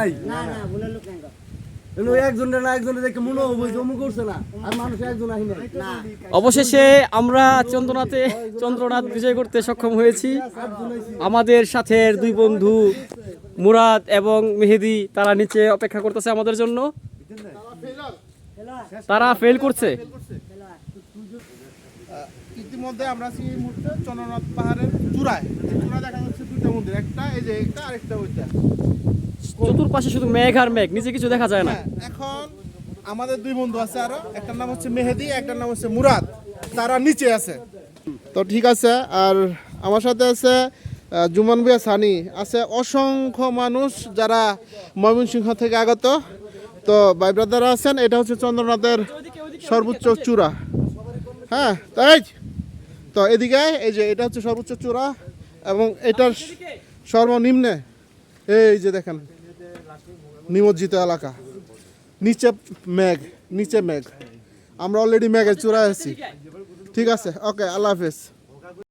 নাই। মনে অবশেষে আমরা চন্দ্রনাথে চন্দ্রনাথ বিজয় করতে সক্ষম হয়েছি। আমাদের সাথে দুই বন্ধু মুরাদ এবং মেহেদি তারা নিচে অপেক্ষা করতেছে আমাদের জন্য। তারা ফেল করছে। ইতিমধ্যে আমরা এই মুহূর্তে চন্দ্রনাথ পাহাড়ের চূড়ায়। চূড়ায় দেখা মন্দির একটা এই যে একটা আরেকটা ওইটা। চতুর্পাশে শুধু মেঘ আর মেঘ নিচে কিছু দেখা যায় না। হ্যাঁ, এখন আমাদের দুই বন্ধু আছে আরও একটার নাম হচ্ছে মেহেদি একটার নাম হচ্ছে মুরাদ। তারা নিচে আছে। তো ঠিক আছে আর আমার সাথে আছে জুমান বিয়া সানি। আছে অসংখ্য মানুষ যারা ময়মনসিংহ থেকে আগত। তো ভাই ব্রাদাররা আছেন এটা হচ্ছে চন্দ্রনাথের সর্বোচ্চ চূড়া। হ্যাঁ তাই তো এদিকে এই যে এটা হচ্ছে সর্বোচ্চ চূড়া। এবং এটার সর্বনিম্নে, এই যে দেখেন, নিমজ্জিত এলাকা। নিচে ম্যাগ নিচে ম্যাগ আমরা অলরেডি মেঘের চূড়ায় আছি। ঠিক আছে? ওকে আল্লাহ হাফেজ।